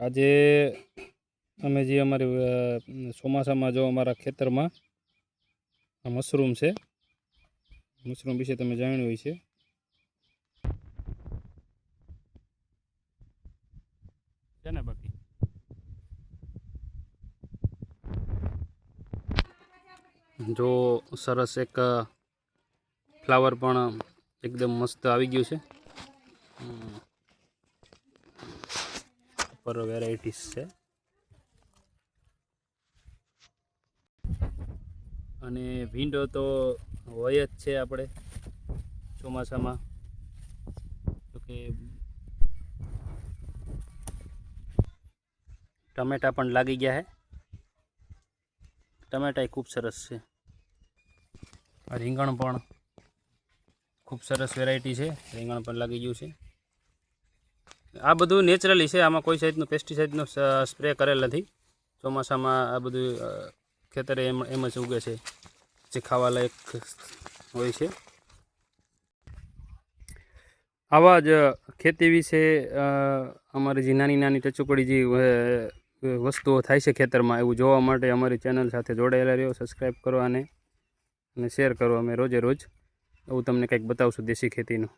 આજે અમે જે અમારી ચોમાસામાં જો અમારા ખેતરમાં આ મશરૂમ છે મશરૂમ વિશે તમે જાણ્યું હોય છે. છે ને બાકી? જો સરસ એક ફ્લાવર પણ એકદમ મસ્ત આવી ગયું છે. હમ. પર વેરાયટીસ છે. અને વિન્ડો તો હોય જ છે આપણે ચોમાસામાં. તો કે ટમેટા પણ લાગી ગયા છે ટમેટા ખૂબ સરસ છે. રીંગણ પણ ખૂબ સરસ વેરાયટી છે. રીંગણ પણ લાગી ગયું છે. આ બધું નેચરલી છે. આમાં કોઈ સાઈડનું પેસ્ટિસાઇડનો સ્પ્રે કરેલ નથી. ચોમાસામાં આ બધું ખેતરે એમ એમ જ ઉગે છે. જે ખાવા લાયક હોય છે. આવા જ ખેતી વિશે અમારી જે નાની નાની ટચુકડી જે વસ્તુઓ થાય છે ખેતરમાં, એવું જોવા માટે અમારી ચેનલ સાથે જોડાયેલા રહ્યો. સબસ્ક્રાઈબ કરો અને શેર કરો. અમે રોજે રોજ એવું તમને કંઈક બતાવશું દેશી ખેતીનું.